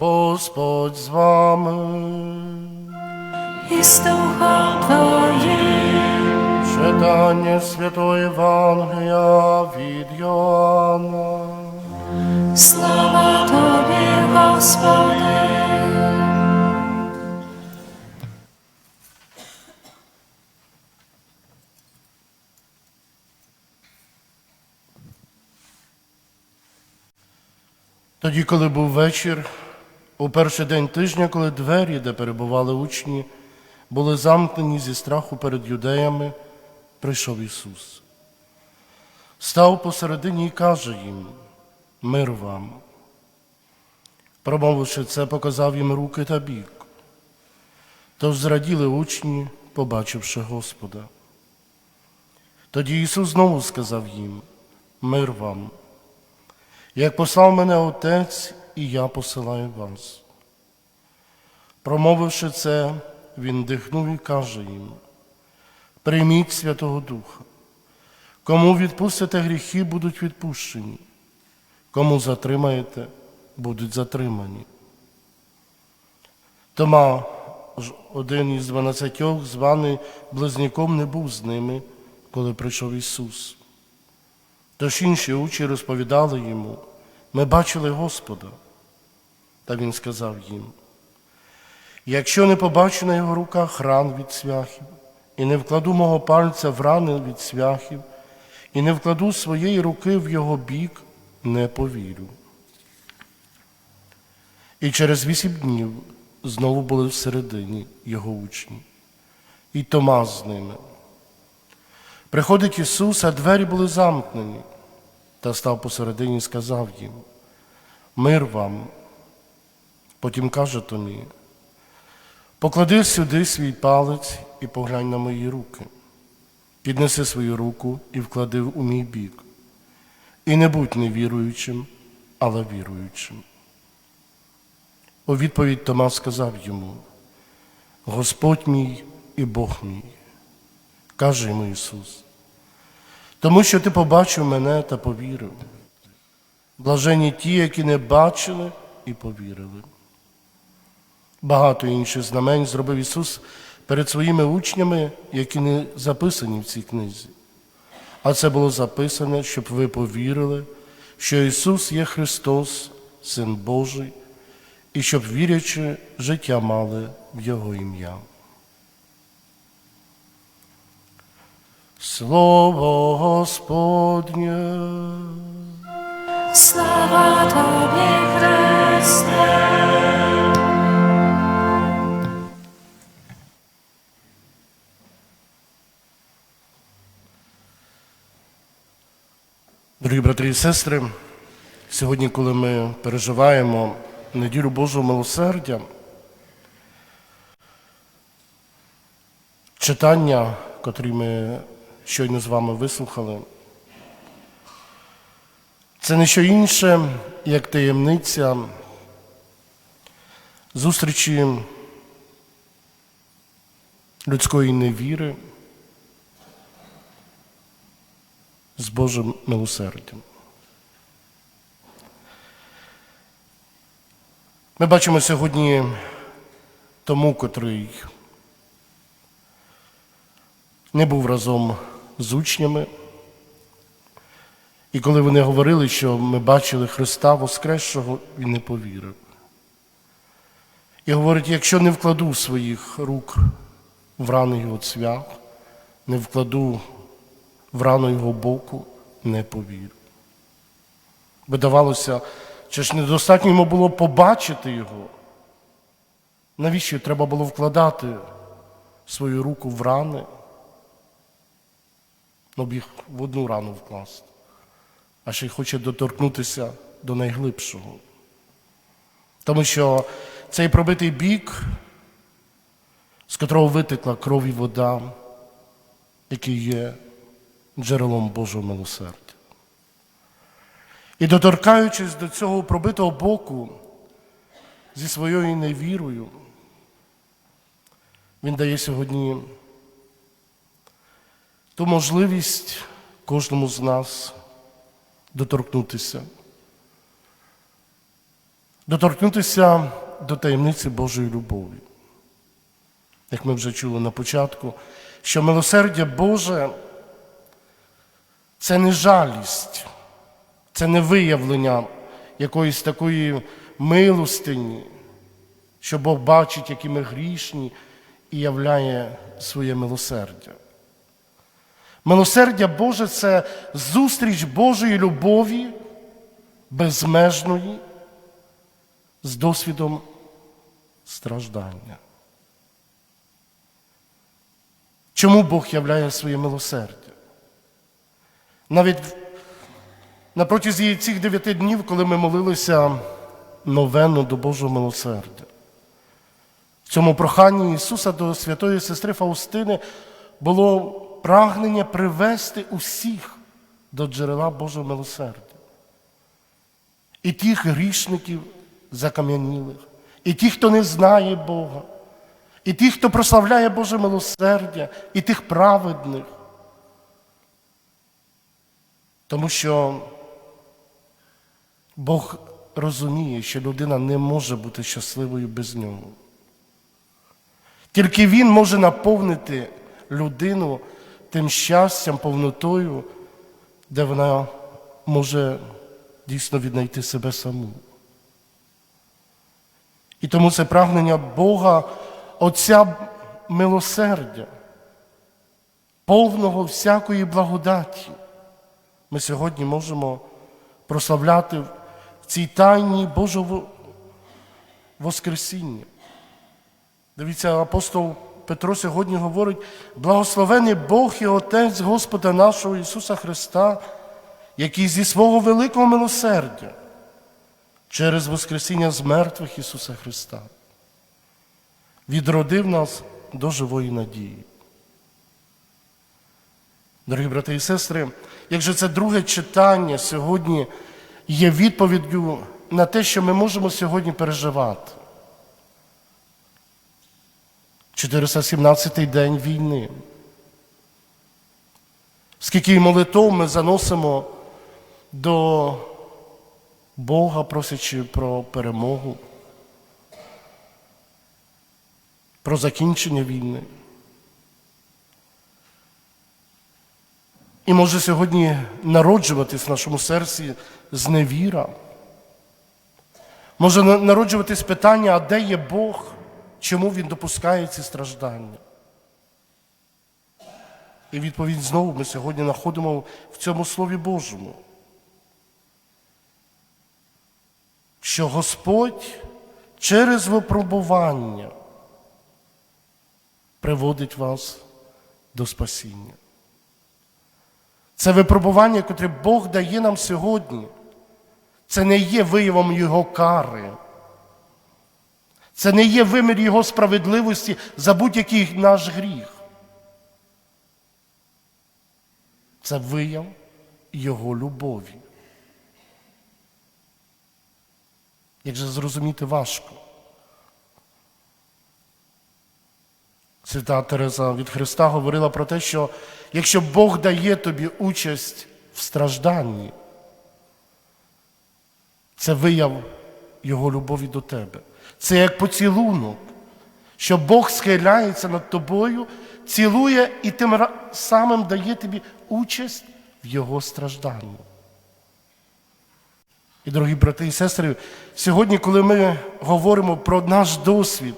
Господь з вами. і з духом Твоїм. Читання Святого Євангелія від Йоанна. Слава Тобі, Господи. Тоді, коли був вечір, у перший день тижня, коли двері, де перебували учні, були замкнені зі страху перед юдеями, прийшов Ісус. Став посередині і каже їм: Мир вам. Промовивши це, показав їм руки та бік. Тож зраділи учні, побачивши Господа. Тоді Ісус знову сказав їм: Мир вам. Як послав мене Отець, і я посилаю вас. Промовивши це, він дихнув і каже їм: Прийміть Святого Духа. Кому відпустите гріхи, будуть відпущені, кому затримаєте, будуть затримані. Тома, ж один із дванадцятьох, званий близняком, не був з ними, коли прийшов Ісус. Тож інші учні розповідали йому, ми бачили Господа. Та він сказав їм: якщо не побачу на його руках ран від свяхів, і не вкладу мого пальця в рани від свяхів, і не вкладу своєї руки в його бік, не повірю. І через вісім днів знову були всередині його учні, і Тома з ними. Приходить Ісус, а двері були замкнені, та став посередині і сказав їм: Мир вам. Потім каже Томі, поклади сюди свій палець і поглянь на мої руки. Піднеси свою руку і вклади у мій бік. І не будь невіруючим, але віруючим. У відповідь Тома сказав йому: Господь мій і Бог мій. Каже йому Ісус, тому що ти побачив мене та повірив. Блажені ті, які не бачили і повірили. Багато інших знамень зробив Ісус перед своїми учнями, які не записані в цій книзі. А це було записане, щоб ви повірили, що Ісус є Христос, Син Божий, і щоб, вірячи, життя мали в Його ім'я. Слово Господнє. Слава Тобі, Христе. Дорогі брати і сестри, сьогодні, коли ми переживаємо неділю Божого милосердя, читання, котрі ми щойно з вами вислухали, це не що інше, як таємниця зустрічі людської невіри з Божим милосердям. Ми бачимо сьогодні тому, котрий не був разом з учнями. І коли вони говорили, що ми бачили Христа Воскресшого, він не повірив. І говорить, якщо не вкладу своїх рук в рани його цвях, не вкладу в рану його боку, не повірю. Видавалося, чи ж недостатньо йому було побачити його? Навіщо треба було вкладати свою руку в рани? Ну, б в одну рану вкласти, а ще й хоче доторкнутися до найглибшого. Тому що цей пробитий бік, з котрого витекла кров і вода, який є джерелом Божого милосердя. І доторкаючись до цього пробитого боку зі своєю невірою, він дає сьогодні ту можливість кожному з нас доторкнутися доторкнутися до таємниці Божої любові. Як ми вже чули на початку, що милосердя Боже це не жалість, це не виявлення якоїсь такої милостині, що Бог бачить, які ми грішні, і являє своє милосердя. Милосердя Боже це зустріч Божої любові безмежної з досвідом страждання. Чому Бог являє своє милосердя? Навіть на протязі цих дев'яти днів, коли ми молилися новенно до Божого милосердя, в цьому проханні Ісуса до святої сестри Фаустини було прагнення привести усіх до джерела Божого милосердя. І тих грішників закам'янілих, і тих, хто не знає Бога, і тих, хто прославляє Боже милосердя, і тих праведних. Тому що Бог розуміє, що людина не може бути щасливою без нього. Тільки Він може наповнити людину тим щастям, повнотою, де вона може дійсно віднайти себе саму. І тому це прагнення Бога, Отця милосердя, повного всякої благодаті. Ми сьогодні можемо прославляти в цій тайні Божого Воскресіння. Дивіться, апостол Петро сьогодні говорить: благословений Бог і Отець Господа нашого Ісуса Христа, який зі свого великого милосердя через Воскресіння з мертвих Ісуса Христа відродив нас до живої надії. Дорогі брати і сестри, як же це друге читання сьогодні є відповіддю на те, що ми можемо сьогодні переживати. 417-й день війни. Скільки молитов ми заносимо до Бога, просячи про перемогу, про закінчення війни. І може сьогодні народжуватись в нашому серці зневіра. Може народжуватись питання, а де є Бог, чому Він допускає ці страждання? І відповідь знову ми сьогодні знаходимо в цьому Слові Божому. Що Господь через випробування приводить вас до спасіння. Це випробування, яке Бог дає нам сьогодні. Це не є виявом Його кари. Це не є вимір Його справедливості за будь-який наш гріх. Це вияв Його любові. Як же зрозуміти важко? Свята Тереза від Христа говорила про те, що якщо Бог дає тобі участь в стражданні, це вияв Його любові до тебе. Це як поцілунок, що Бог схиляється над тобою, цілує і тим самим дає тобі участь в Його стражданні. І, дорогі брати і сестри, сьогодні, коли ми говоримо про наш досвід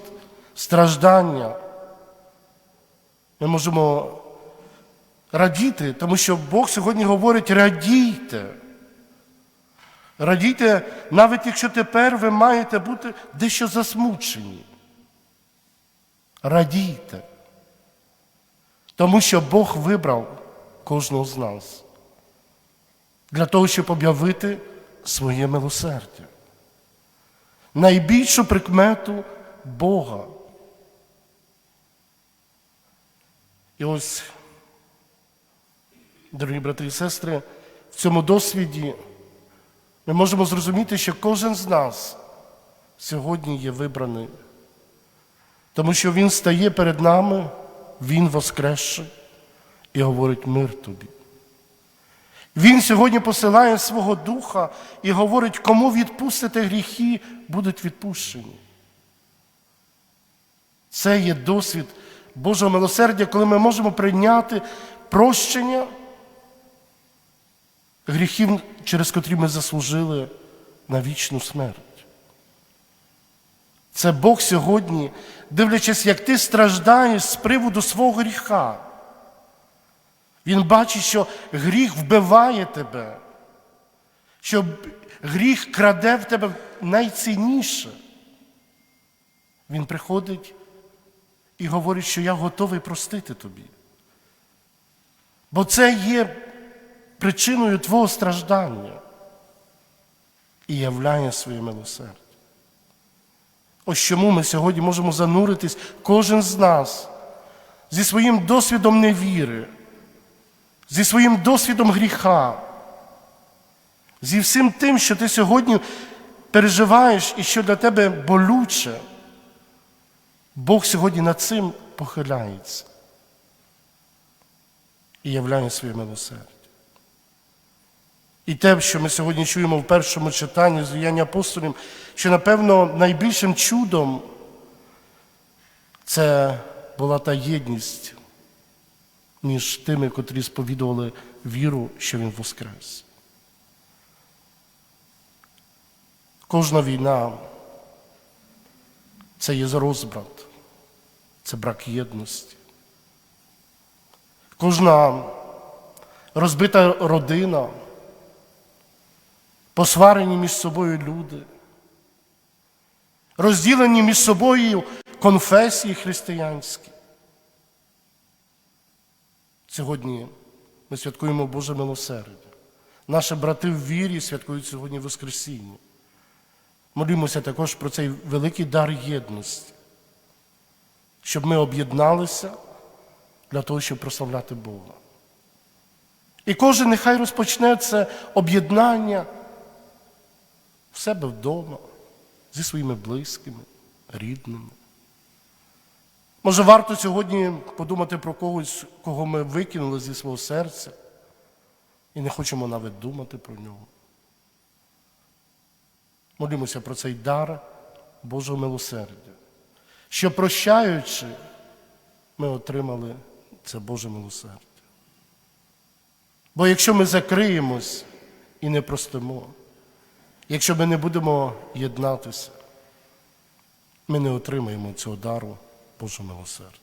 страждання, ми можемо радіти, тому що Бог сьогодні говорить: радійте. Радійте, навіть якщо тепер ви маєте бути дещо засмучені. Радійте. Тому що Бог вибрав кожного з нас для того, щоб об'явити своє милосердя. Найбільшу прикмету Бога. І ось, дорогі брати і сестри, в цьому досвіді ми можемо зрозуміти, що кожен з нас сьогодні є вибраний, тому що Він стає перед нами, Він воскресший і говорить мир тобі. Він сьогодні посилає свого духа і говорить, кому відпустите гріхи, будуть відпущені. Це є досвід Божого милосердя, коли ми можемо прийняти прощення гріхів, через котрі ми заслужили на вічну смерть. Це Бог сьогодні, дивлячись, як ти страждаєш з приводу свого гріха. Він бачить, що гріх вбиває тебе, що гріх краде в тебе найцінніше. Він приходить і говорить, що я готовий простити тобі. Бо це є причиною твого страждання і являє своє милосердя. Ось чому ми сьогодні можемо зануритись, кожен з нас, зі своїм досвідом невіри, зі своїм досвідом гріха, зі всім тим, що ти сьогодні переживаєш і що для тебе болюче. Бог сьогодні над цим похиляється і являє своє милосердя. І те, що ми сьогодні чуємо в першому читанні з діяння апостолів, що, напевно, найбільшим чудом це була та єдність між тими, котрі сповідували віру, що Він воскрес. Кожна війна це є розбрат, це брак єдності. Кожна розбита родина, посварені між собою люди, розділені між собою конфесії християнські. Сьогодні ми святкуємо Боже милосердя. Наші брати в вірі святкують сьогодні Воскресіння. Молімося також про цей великий дар єдності, щоб ми об'єдналися для того, щоб прославляти Бога. І кожен нехай розпочне це об'єднання в себе вдома, зі своїми близькими, рідними. Може, варто сьогодні подумати про когось, кого ми викинули зі свого серця, і не хочемо навіть думати про нього. Молімося про цей дар Божого милосердя, що прощаючи, ми отримали це Боже милосердя. Бо якщо ми закриємось і не простимо, якщо ми не будемо єднатися, ми не отримаємо цього дару Божого милосердя.